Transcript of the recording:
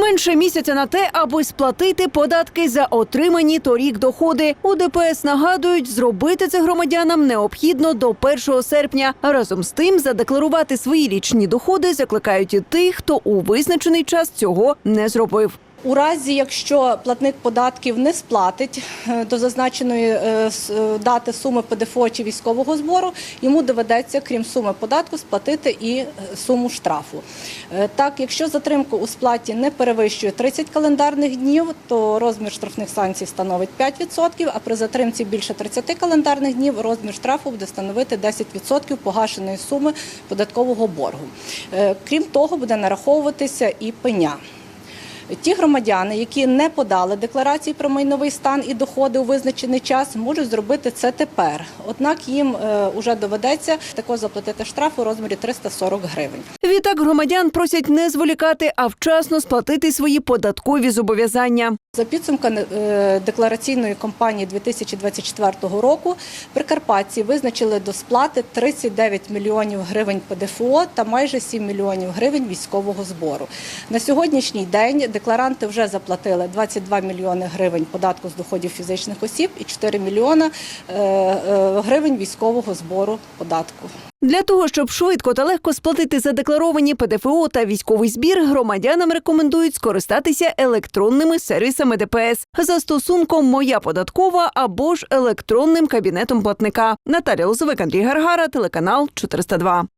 Менше місяця на те, аби сплатити податки за отримані торік доходи. У ДПС нагадують, зробити це громадянам необхідно до 1 серпня. Разом з тим задекларувати свої річні доходи закликають і тих, хто у визначений час цього не зробив. У разі, якщо платник податків не сплатить е, до зазначеної е, е, дати суми ПДФО чи військового збору, йому доведеться, крім суми податку, сплатити і суму штрафу. Так, якщо затримка у сплаті не перевищує 30 календарних днів, то розмір штрафних санкцій становить 5%, а при затримці більше 30 календарних днів розмір штрафу буде становити 10% погашеної суми податкового боргу. Крім того, буде нараховуватися і пеня. Ті громадяни, які не подали декларації про майновий стан і доходи у визначений час, можуть зробити це тепер. Однак їм вже доведеться також заплатити штраф у розмірі 340 гривень. Відтак громадян просять не зволікати, а вчасно сплатити свої податкові зобов'язання. За підсумками е, деклараційної кампанії 2024 року прикарпатці визначили до сплати 39 мільйонів гривень ПДФО та майже 7 мільйонів гривень військового збору. На сьогоднішній день декларанти вже заплатили 22 мільйони гривень податку з доходів фізичних осіб і 4 мільйона е, е, гривень військового збору податку. Для того, щоб швидко та легко сплатити задекларовані ПДФО та військовий збір, громадянам рекомендують скористатися електронними сервісами ДПС за стосунком Моя податкова або ж електронним кабінетом платника. Наталя Лозовик, Андрій Гаргара, телеканал 402.